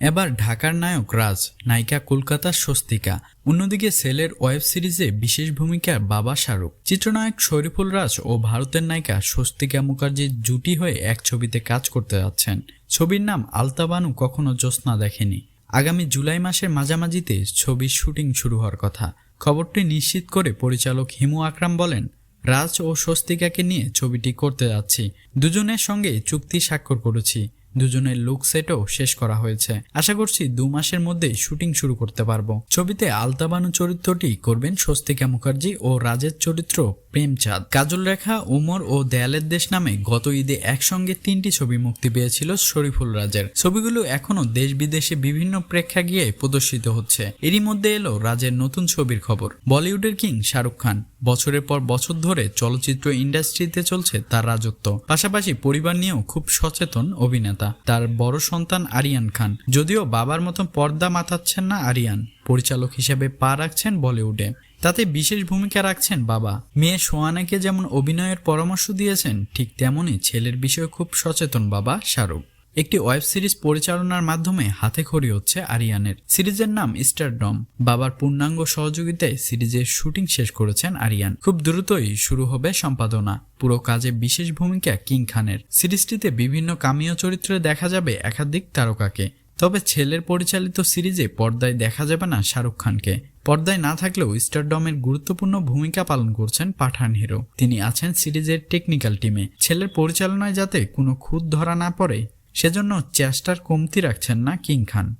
এবার ঢাকার নায়ক রাজ, নায়িকা কলকাতার স্বস্তিকা। অন্যদিকে সেলের ওয়েব সিরিজে বিশেষ ভূমিকার বাবা শাহরুখ। চিত্রনায়ক শরীফুল রাজ ও ভারতের নায়িকা স্বস্তিকা মুখার্জির জুটি হয়ে এক ছবিতে কাজ করতে যাচ্ছেন। ছবির নাম আলতাবানু কখনো জ্যোৎস্না দেখেনি। আগামী জুলাই মাসের মাঝামাঝিতে ছবির শুটিং শুরু হওয়ার কথা। খবরটি নিশ্চিত করে পরিচালক হিমু আকরাম বলেন, রাজ ও স্বস্তিকাকে নিয়ে ছবিটি করতে যাচ্ছি। দুজনের সঙ্গে চুক্তি স্বাক্ষর করেছি। দুজনের লুক সেটও শেষ করা হয়েছে। আশা করছি দু মাসের মধ্যে শুটিং শুরু করতে পারব। ছবিতে আলতাবানু চরিত্রটি করবেন স্বস্তিকা মুখার্জি ও রাজের চরিত্র প্রেমচাঁদ। কাজল রেখা উমর ও দেয়ালের দেশ নামে গত ঈদে একসঙ্গে তিনটি ছবি মুক্তি পেয়েছিল শরীফুল রাজের। ছবিগুলো এখনও দেশ বিদেশে বিভিন্ন প্রেক্ষাগৃহে প্রদর্শিত হচ্ছে। এরই মধ্যে এলো রাজের নতুন ছবির খবর। বলিউডের কিং শাহরুখ খান। বছরের পর বছর ধরে চলচ্চিত্র ইন্ডাস্ট্রিতে চলছে তার রাজত্ব। পাশাপাশি পরিবার নিয়েও খুব সচেতন অভিনেতা। তার বড় সন্তান আরিয়ান খান। যদিও বাবার মতো পর্দা মাথাচ্ছেন না আরিয়ান। পরিচালক হিসেবে পা রাখছেন বলিউডে। তাতে বিশেষ ভূমিকা রাখছেন বাবা। মেয়ে সোয়ানাকে যেমন অভিনয়ের পরামর্শ দিয়েছেন, ঠিক তেমনই ছেলের বিষয়ে খুব সচেতন বাবা শাহরুখ। একটি ওয়েব সিরিজ পরিচালনার মাধ্যমে হাতে খড়ি হচ্ছে আরিয়ানের। সিরিজের নাম স্টারডম। বাবার পূর্ণাঙ্গ সহযোগিতায় সিরিজের শুটিং শেষ করেছেন আরিয়ান। খুব দ্রুতই শুরু হবে সম্পাদনা। পুরো কাজে বিশেষ ভূমিকা কিং খানের। সিরিজটিতে বিভিন্ন কামিও চরিত্রে দেখা যাবে একাধিক তারকাকে। তবে ছেলের পরিচালিত সিরিজে পর্দায় দেখা যাবে না শাহরুখ খানকে। পর্দায় না থাকলেও স্টারডমের গুরুত্বপূর্ণ ভূমিকা পালন করছেন পাঠান হিরো। তিনি আছেন সিরিজের টেকনিক্যাল টিমে ছেলের পরিচালনায় যাতে কোনো খুঁত ধরা না পড়ে, সেজন্য চেষ্টার কমতি রাখছেন না কিং খান।